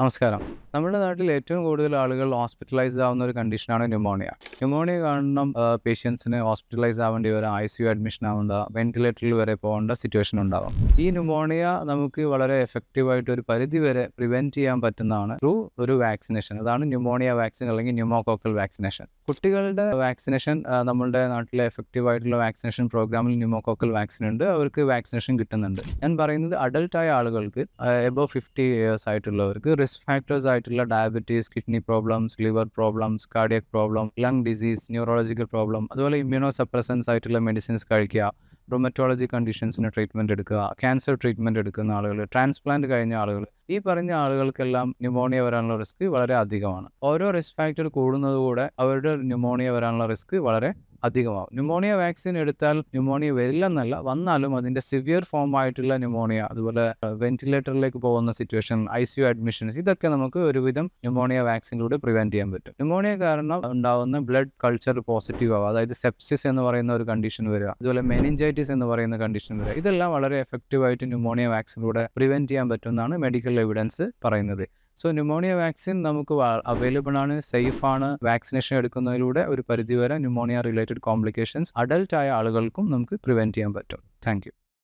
നമസ്കാരം. നമ്മുടെ നാട്ടിൽ ഏറ്റവും കൂടുതൽ ആളുകൾ ഹോസ്പിറ്റലൈസ് ആവുന്ന ഒരു കണ്ടീഷനാണ് ന്യൂമോണിയ ന്യൂമോണിയ കാരണം പേഷ്യൻസിന് ഹോസ്പിറ്റലൈസ് ആവേണ്ടി വരാം ഐ സി യു അഡ്മിഷൻ ആവേണ്ട വെന്റിലേറ്ററിൽ വരെ പോകേണ്ട സിറ്റുവേഷൻ ഉണ്ടാവും. ഈ ന്യൂമോണിയ നമുക്ക് വളരെ എഫക്റ്റീവ് ആയിട്ട് ഒരു പരിധി വരെ പ്രിവെന്റ് ചെയ്യാൻ പറ്റുന്നതാണ് ത്രൂ ഒരു വാക്സിനേഷൻ അതാണ് ന്യൂമോണിയ വാക്സിൻ അല്ലെങ്കിൽ ന്യൂമോകോക്കൽ വാക്സിനേഷൻ കുട്ടികളുടെ വാക്സിനേഷൻ നമ്മുടെ നാട്ടിലെ എഫക്റ്റീവ് ആയിട്ടുള്ള വാക്സിനേഷൻ പ്രോഗ്രാമിൽ ന്യൂമോകോക്കൽ വാക്സിൻ ഉണ്ട്. അവർക്ക് വാക്സിനേഷൻ കിട്ടുന്നുണ്ട്. ഞാൻ പറയുന്നത് അഡൽട്ടായ ആളുകൾക്ക് എബോ ഫിഫ്റ്റി ഇയേഴ്സ് ആയിട്ടുള്ളവർക്ക് റിസ്ക് ഫാക്ടേഴ്സ് ആയിട്ടുള്ള diabetes kidney problems liver problems cardiac problem lung disease neurological problem അതുപോലെ ഇമ്മ്യൂണോ സപ്രസൻസ് ആയിട്ടുള്ള മെഡിസിൻസ് കഴിക്കുക റൊമറ്റോളജി കണ്ടീഷൻസിന് ട്രീറ്റ്മെന്റ് എടുക്കുക ക്യാൻസർ ട്രീറ്റ്മെന്റ് എടുക്കുന്ന ആളുകൾ ട്രാൻസ്പ്ലാന്റ് കഴിഞ്ഞ ആളുകൾ ഈ പറഞ്ഞ ആളുകൾക്കെല്ലാം ന്യൂമോണിയ വരാനുള്ള റിസ്ക് വളരെ അധികമാണ്. ഓരോ റിസ്ക് ഫാക്ടർ കൂടുന്നതുകൂടെ അവരുടെ ന്യൂമോണിയ വരാനുള്ള റിസ്ക് വളരെ അധികമാവും. ന്യൂമോണിയ വാക്സിൻ എടുത്താൽ ന്യൂമോണിയ വരില്ലെന്നല്ല വന്നാലും അതിന്റെ സിവിയർ ഫോം ആയിട്ടുള്ള ന്യൂമോണിയ അതുപോലെ വെന്റിലേറ്ററിലേക്ക് പോകുന്ന situation I C U admissions ഇതൊക്കെ നമുക്ക് ഒരുവിധം ന്യൂമോണിയ വാക്സിനിലൂടെ പ്രിവെന്റ് ചെയ്യാൻ പറ്റും. ന്യൂമോണിയ കാരണം ഉണ്ടാകുന്ന ബ്ലഡ് കൾച്ചർ പോസിറ്റീവ് ആവുക അതായത് സെപ്സിസ് എന്ന് പറയുന്ന ഒരു കണ്ടീഷൻ വരിക അതുപോലെ മെനിഞ്ചൈറ്റിസ് എന്ന് പറയുന്ന കണ്ടീഷൻ വരിക ഇതെല്ലാം വളരെ എഫക്റ്റീവ് ആയിട്ട് ന്യൂമോണിയ വാക്സിനിലൂടെ പ്രിവെന്റ് ചെയ്യാൻ പറ്റുമെന്നാണ് മെഡിക്കൽ എവിഡൻസ് പറയുന്നത്. സോ ന്യൂമോണിയ വാക്സിൻ നമുക്ക് അവൈലബിൾ ആണ് സേഫ് ആണ്. വാക്സിനേഷൻ എടുക്കുന്നതിലൂടെ ഒരു പരിധിവരെ ന്യൂമോണിയ റിലേറ്റഡ് കോംപ്ലിക്കേഷൻസ് അഡൽട്ട് ആയ ആളുകൾക്കും നമുക്ക് പ്രിവെന്റ് ചെയ്യാൻ പറ്റും. താങ്ക്